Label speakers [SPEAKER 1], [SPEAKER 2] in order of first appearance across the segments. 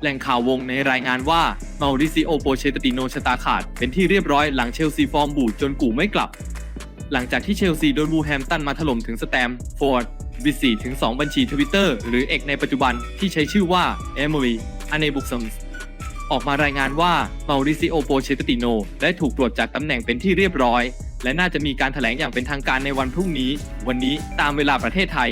[SPEAKER 1] แหล่งข่าววงในรายงานว่ามาริซิโอโปเชตติโนชะตาขาด เป็นที่เรียบร้อยหลังเชลซีฟอร์มบูดจนกู่ไม่กลับ หลังจากที่เชลซีโดนบูแฮมตันมาถล่มถึงสแตมฟอร์ดวิสีถึง 2 บัญชีทวิตเตอร์หรือเอกในปัจจุบันที่ใช้ชื่อว่าเอม r รีอเนบุกซัมออกมารายงานว่ามาริซิโอโปเชตติโนได้ถูกปลดจากตำแหน่งเป็นที่เรียบร้อย และน่าจะมีการแถลงอย่างเป็นทางการในวันพรุ่งนี้ วันนี้ตามเวลาประเทศไทย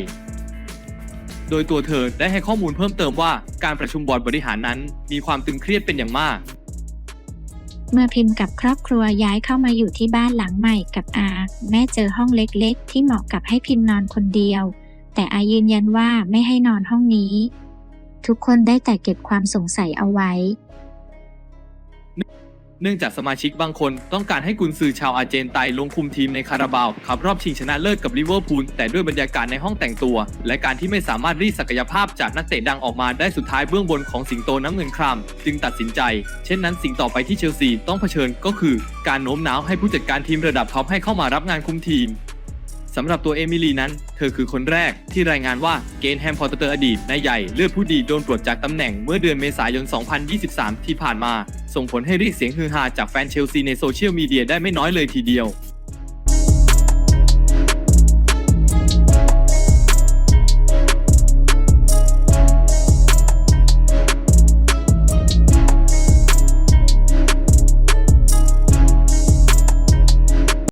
[SPEAKER 1] โดยตัวเธอได้ให้ข้อมูลเพิ่มเติมว่าการประชุมบอร์ดบริหารนั้นมีความตึงเครียดเป็นอย่างมาก
[SPEAKER 2] เมื่อพิมพ์กับครอบครัวย้ายเข้ามาอยู่ที่บ้านหลังใหม่กับอา แม่เจอห้องเล็กๆ ที่เหมาะกับให้พิมพ์นอนคนเดียว แต่อายืนยันว่าไม่ให้นอนห้องนี้ ทุกคนได้แต่เก็บความสงสัยเอาไว้
[SPEAKER 1] เนื่องจากสมาชิกบางคนต้องการให้กุนซือชาวอาร์เจนไตลงคุมทีมในคาราบาวขับรอบชิงชนะเลิศกับลิเวอร์พูลแต่ด้วยบรรยากาศในห้องแต่งตัว และการที่ไม่สามารถรีดศักยภาพจากนักเตะดังออกมาได้สุดท้ายเบื้องบนของสิงโตน้ำเงินคราม จึงตัดสินใจ เช่นนั้นสิ่งต่อไปที่เชลซีต้องเผชิญก็คือ การโน้มน้าวให้ผู้จัดการทีมระดับท็อปให้เข้ามารับงานคุมทีม สำหรับตัวเอมิลีนั้น เธอคือคนแรกที่รายงานว่าเกนแฮมพอตเตอร์อดีตนายใหญ่เลือดผู้ดีโดนปลดจากตำแหน่งเมื่อเดือนเมษายน 2023 ที่ผ่านมา ส่งผลให้เรียกเสียงฮือฮาจากแฟนเชลซีในโซเชียลมีเดียได้ไม่น้อยเลยทีเดียว